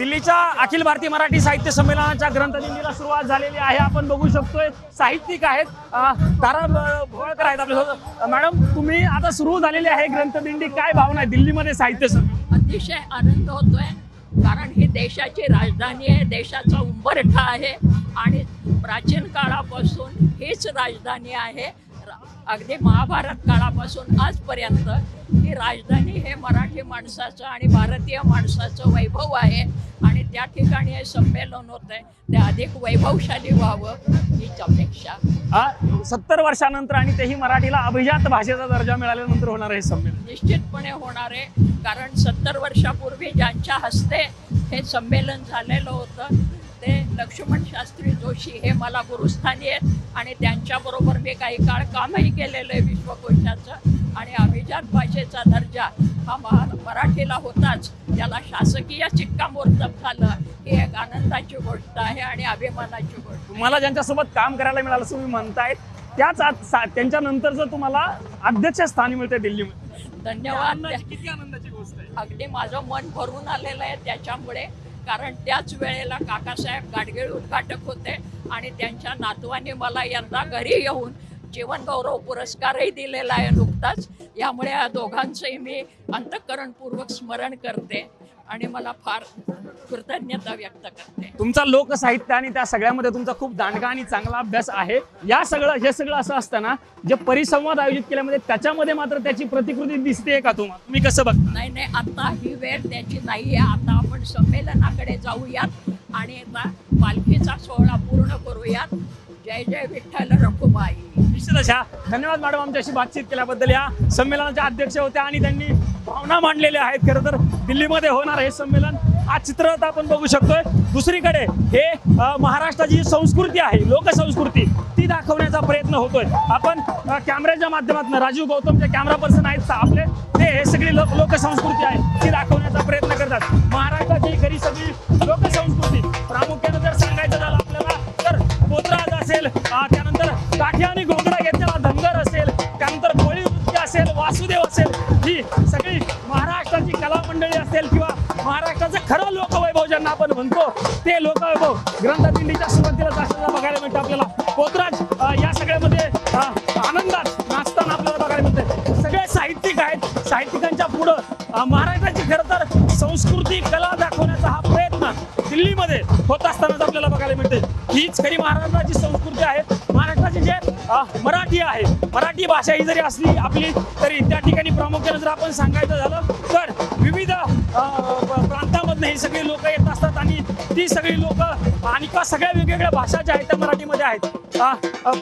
दिल्लीच्या अखिल भारतीय मराठी साहित्य संमेलनाच्या ग्रंथदिंडीला सुरुवात झालेली आहे. आपण बघू शकतोय साहित्यिक आहेत. तारा भोळकर आहेत आपल्यासोबत मॅडम तुम्ही आता सुरू झालेली आहे ग्रंथदिंडी. काय भावना आहे दिल्लीमध्ये साहित्य अतिशय आनंद होतोय कारण ही देशाची राजधानी आहे देशाचा उंबरठा आहे आणि प्राचीन काळापासून हीच राजधानी आहे. अगदी महाभारत काळापासून आजपर्यंत ही राजधानी हे मराठी माणसाचं आणि भारतीय माणसाचं वैभव आहे. आणि त्या ठिकाणी हे संमेलन होत आहे ते अधिक वैभवशाली व्हावं हीच अपेक्षा. सत्तर वर्षानंतर आणि तेही मराठीला अभिजात भाषेचा दर्जा मिळाल्यानंतर होणार आहे हे संमेलन. निश्चितपणे होणार आहे कारण सत्तर वर्षापूर्वी ज्यांच्या हस्ते हे संमेलन झालेलं होतं ते लक्ष्मण शास्त्री जोशी हे मला गुरुस्थानी आहेत आणि त्यांच्याबरोबर मी काही काळ कामही केलेलं आहे विश्वकोशाचं. आणि अभिजात भाषेचा दर्जा हा महा मराठीला होताच. त्याला शासकीय शिक्कामोर्तब झालं. ही एक आनंदाची गोष्ट आहे आणि अभिमानाची गोष्ट. तुम्हाला ज्यांच्यासोबत काम करायला मिळालं असं तुम्ही म्हणतायत त्याच आत- सा- त्यांच्यानंतरचं तुम्हाला अध्यक्ष स्थानी मिळते दिल्लीमध्ये. धन्यवाद. किती आनंदाची गोष्ट आहे. अगदी माझं मन भरून आलेलं आहे त्याच्यामुळे. कारण त्याच वेळेला काकासाहेब गाडगीळ उद्घाटक होते आणि त्यांच्या नातवांनी मला यंदा घरी येऊन जीवनगौरव पुरस्कारही दिलेला आहे नुकताच. यामुळे या दोघांचंही मी अंतःकरणपूर्वक स्मरण करते आणि मला फार कृतज्ञता व्यक्त करते. तुमचा लोकसाहित्य आणि त्या सगळ्यामध्ये तुमचा खूप दांडगा आणि चांगला अभ्यास आहे. या सगळं हे सगळं असं असताना जे परिसंवाद आयोजित केल्यामध्ये त्याच्यामध्ये मात्र त्याची प्रतिकृती दिसते का तुम्हाला तुम्ही कसं बघता? नाही नाही आता ही वेळ त्याची नाही आहे आता आपण संमेलनाकडे जाऊयात आणि पालखीचा सोहळा पूर्ण करूयात. जय जय विठ्ठल रखुमाई. निश्चितच ह्या धन्यवाद मॅडम आमच्याशी बातचीत केल्याबद्दल या संमेलनाच्या अध्यक्ष होत्या आणि त्यांनी भावना मांडलेल्या आहेत. खरं तर दिल्लीमध्ये होणार हे संमेलन. आज चित्र आपण बघू शकतोय. दुसरीकडे हे महाराष्ट्राची जी संस्कृती आहे लोकसंस्कृती ती दाखवण्याचा प्रयत्न होतोय. आपण कॅमेऱ्याच्या माध्यमातून राजीव गौतमचे कॅमेरा पर्सन आहेत आपले. ते हे सगळी लोक लोकसंस्कृती आहे ती दाखव मंडळी असेल किंवा महाराष्ट्राचं खरं लोकवैभव ज्यांना आपण म्हणतो ते लोकवैभव ग्रंथदिंडीच्या सुरुवातीला असलेला बघायला मिळतं आपल्याला. पोतराज या सगळ्यामध्ये आनंदात नाचताना आपल्याला बघायला मिळते सगळे साहित्यिक आहेत. साहित्यिकांच्या पुढं महाराष्ट्राची खरं तर संस्कृती कला दाखवण्याचा हा प्रयत्न दिल्लीमध्ये होत असतानाच आपल्याला बघायला मिळते हीच खरी महाराष्ट्राची संस्कृती आहे. मराठी आहे. मराठी भाषा ही जरी असली आपली तरी त्या ठिकाणी प्रामुख्याने जर आपण सांगायचं झालं तर विविध प्रांतामधनं हे सगळी लोक येत असतात आणि ती सगळी लोक आणि का सगळ्या वेगवेगळ्या भाषा ज्या आहेत त्या मराठीमध्ये आहेत.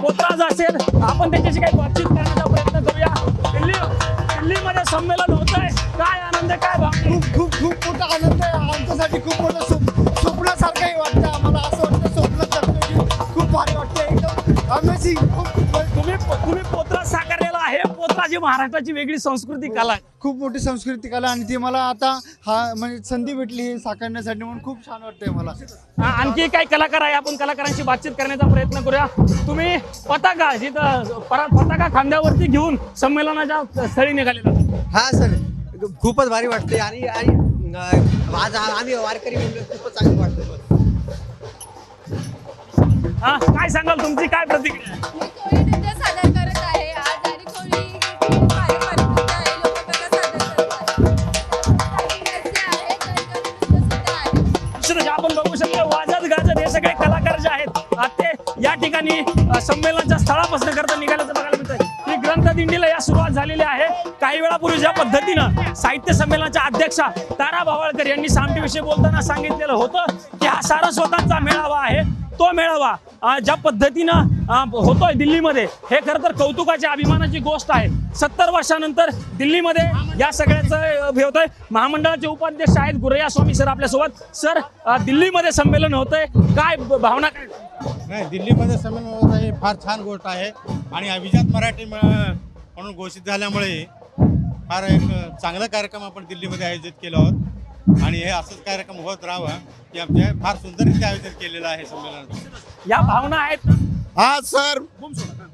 पोत्राज असेल आपण त्यांच्याशी काही बातचीत करण्याचा प्रयत्न करूया. दिल्ली दिल्लीमध्ये संमेलन होत आहे काय आनंद काय खूप खूप खूप मोठा आनंद आहे. आमच्यासाठी खूप मोठं तुम्ही पोतराज साकारलेला आहे. पोतराज ही महाराष्ट्राची वेगळी संस्कृती कला आहे. खूप मोठी संस्कृती कला आणि ती मला आता हा म्हणजे संधी भेटली हे साकारण्यासाठी म्हणून खूप छान वाटतंय मला. आ- आणखी काही कलाकार आहे. आपण कलाकारांशी बातचीत करण्याचा प्रयत्न करूया. तुम्ही पताका जिथं परा- पताका खांद्यावरती घेऊन संमेलनाच्या स्थळी निघालेला हा सर. खूपच भारी वाटते आणि आणि अं, आज आ- आम्ही वारकरी म्हणून खूपच चांगलं वाटतं हा काय सांगाल तुमची? काय प्रतिक्रिया आहे? संमेलनाच्या स्थळापासून करता निघाल्याचं बघायला मिळतंय. ही ग्रंथदिंडीला या सुरुवात झालेली आहे. काही वेळापूर्वी ज्या पद्धतीनं साहित्य संमेलनाच्या अध्यक्षा तारा भावाळकर यांनी सामटीविषयी बोलताना सांगितलेलं होतं की हा सारस्वतांचा मेळावा आहे. तो मेळावा ज्या पद्धतीनं होतोय दिल्लीमध्ये हे खरं तर कौतुकाच्या अभिमानाची गोष्ट आहे. सत्तर वर्षानंतर दिल्लीमध्ये या सगळ्याचं हे होतंय. महामंडळाचे उपाध्यक्ष आहेत गुरैया स्वामी सर आपल्यासोबत. सर दिल्लीमध्ये संमेलन होतंय. काय भावना काय? नाही दिल्लीमध्ये संमेलन होत आहे फार छान गोष्ट आहे. आणि अभिजात मराठी म- म्हणून घोषित झाल्यामुळे फार एक चांगला कार्यक्रम आपण दिल्लीमध्ये आयोजित केला आहोत आणि हे असंच कार्यक्रम होत राहावा की आमच्या फार सुंदररित्या आयोजित केलेलं आहे संमेलन या भावना आहेत? आज सर.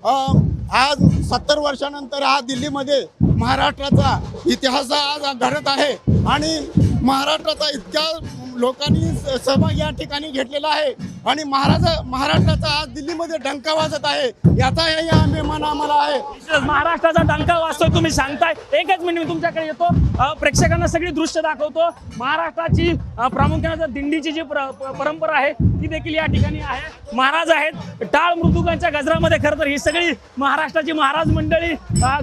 अ, आज सत्तर वर्षानंतर हा दिल्लीमध्ये महाराष्ट्राचा इतिहास आज घडत आहे. आणि महाराष्ट्राचा इतक्या लोकांनी स- सहभाग या ठिकाणी घेतलेला आहे. आणि महाराज महाराष्ट्राचा आज दिल्लीमध्ये डंका वाजत आहे याचा हे अभिमान आम्हाला आहे. महाराष्ट्राचा डंका वाजतोय तुम्ही सांगताय. एकच मिनिट मी तुमच्याकडे येतो. प्रेक्षकांना सगळी दृश्य दाखवतो. महाराष्ट्राची प्रामुख्यानं प्रामुख्याने दिंडीची जी प्र- परंपरा आहे ती देखील या ठिकाणी आहे. महाराज आहेत. टाळ मृदुकांच्या गजरामध्ये खरं तर ही सगळी महाराष्ट्राची महाराज मंडळी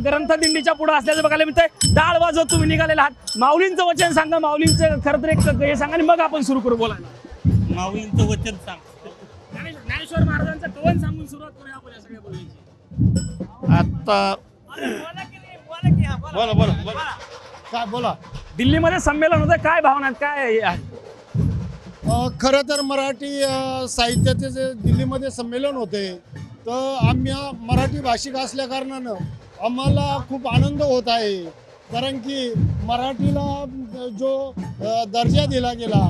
ग्रंथ दिंडीच्या पुढे असल्याचं बघायला मिळतंय. टाळ वाजवत तुम्ही निघालेला आहात. माऊलींचं वचन सांगा. माऊलींचं खरं तर एक हे सांगा आणि मग आपण सुरू करू बोलायला. माऊलींचं वचन सांग. ज्ञानेश- ज्ञानेश्वर महाराजांचं कवन सांगून सुरुवात करूया आपण या सगळ्या बोलण्याची आता बोला बोला बोला. काय बोला. दिल्लीमध्ये संमेलन होतं काय भावना आहेत? काय आहे? अ, खरं तर मराठी अ, साहित्याचे जे दिल्लीमध्ये संमेलन होते तर आम्ही मराठी भाषिक असल्या कारणानं आम्हाला खूप आनंद होत आहे. कारण की मराठीला जो अ, दर्जा दिला गेला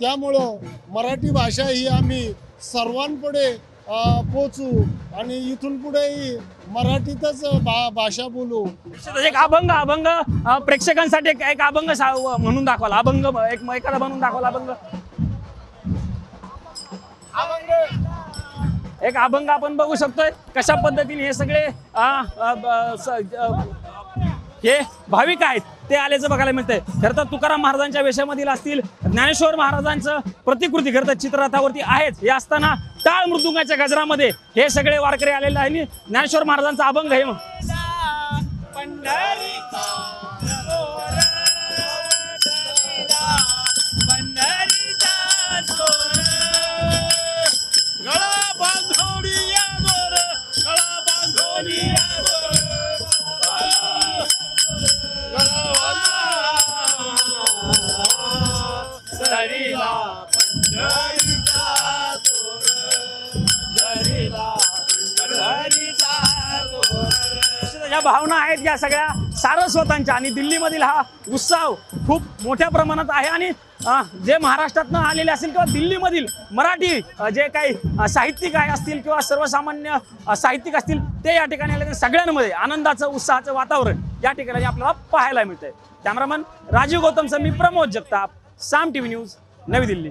त्यामुळं मराठी भाषा ही आम्ही सर्वांपुढे पोचू आणि इथून पुढेही मराठीतच भा भाषा बोलू. एक अभंग अभंग प्रेक्षकांसाठी एक एक अभंग म्हणून दाखवाला. अभंग एक एखादा बनवून दाखवाला अभंग. एक अभंग आपण बघू शकतोय कशा पद्धतीने हे सगळे हे भाविक आहेत ते आल्याचं बघायला मिळतंय. खरं तर तुकाराम महाराजांच्या वेशामधील असतील ज्ञानेश्वर महाराजांचं प्रतिकृती खरं तर चित्ररथावरती आहेच. हे असताना टाळ मृदुंगाच्या गजरामध्ये हे सगळे वारकरी आलेले आहे आणि ज्ञानेश्वर महाराजांचा अभंग आहे मग. ज्या या भावना आहेत या सगळ्या सारस्वतांच्या आणि दिल्लीमधील हा उत्सव खूप मोठ्या प्रमाणात आहे. आणि जे महाराष्ट्रातनं आलेले असतील किंवा दिल्लीमधील मराठी जे काही साहित्यिक आहे असतील किंवा सर्वसामान्य साहित्यिक असतील ते या ठिकाणी आले सगळ्यांमध्ये आनंदाचं उत्साहाचं वातावरण या ठिकाणी आपल्याला पाहायला मिळतंय. कॅमेरामन राजीव गौतमचं मी Pramod Jagtap Saam T V news Navi Delhi.